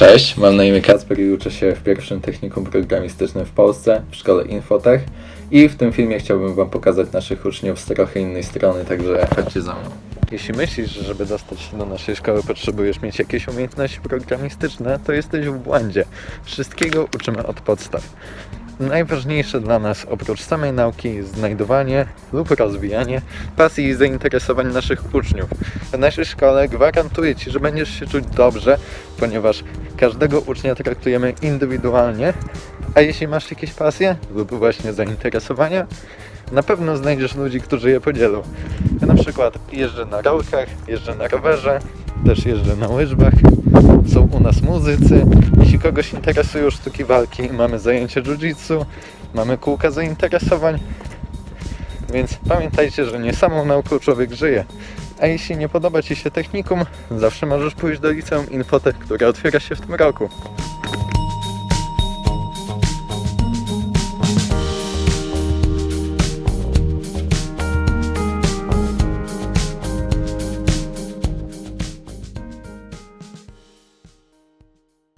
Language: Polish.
Cześć, mam na imię Kacper i uczę się w pierwszym technikum programistycznym w Polsce w szkole Infotech i w tym filmie chciałbym Wam pokazać naszych uczniów z trochę innej strony, także chodźcie za mną. Jeśli myślisz, że żeby dostać się do naszej szkoły potrzebujesz mieć jakieś umiejętności programistyczne, to jesteś w błędzie. Wszystkiego uczymy od podstaw. Najważniejsze dla nas oprócz samej nauki jest znajdowanie lub rozwijanie pasji i zainteresowań naszych uczniów. W naszej szkole gwarantuję Ci, że będziesz się czuć dobrze, ponieważ każdego ucznia traktujemy indywidualnie, a jeśli masz jakieś pasje lub właśnie zainteresowania, na pewno znajdziesz ludzi, którzy je podzielą. Ja na przykład jeżdżę na rolkach, jeżdżę na rowerze, też jeżdżę na łyżwach, są u nas muzycy. Jeśli kogoś interesują sztuki walki, mamy zajęcie jiu-jitsu, mamy kółka zainteresowań, więc pamiętajcie, że nie samą nauką człowiek żyje. A jeśli nie podoba Ci się technikum, zawsze możesz pójść do liceum Infotech, które otwiera się w tym roku.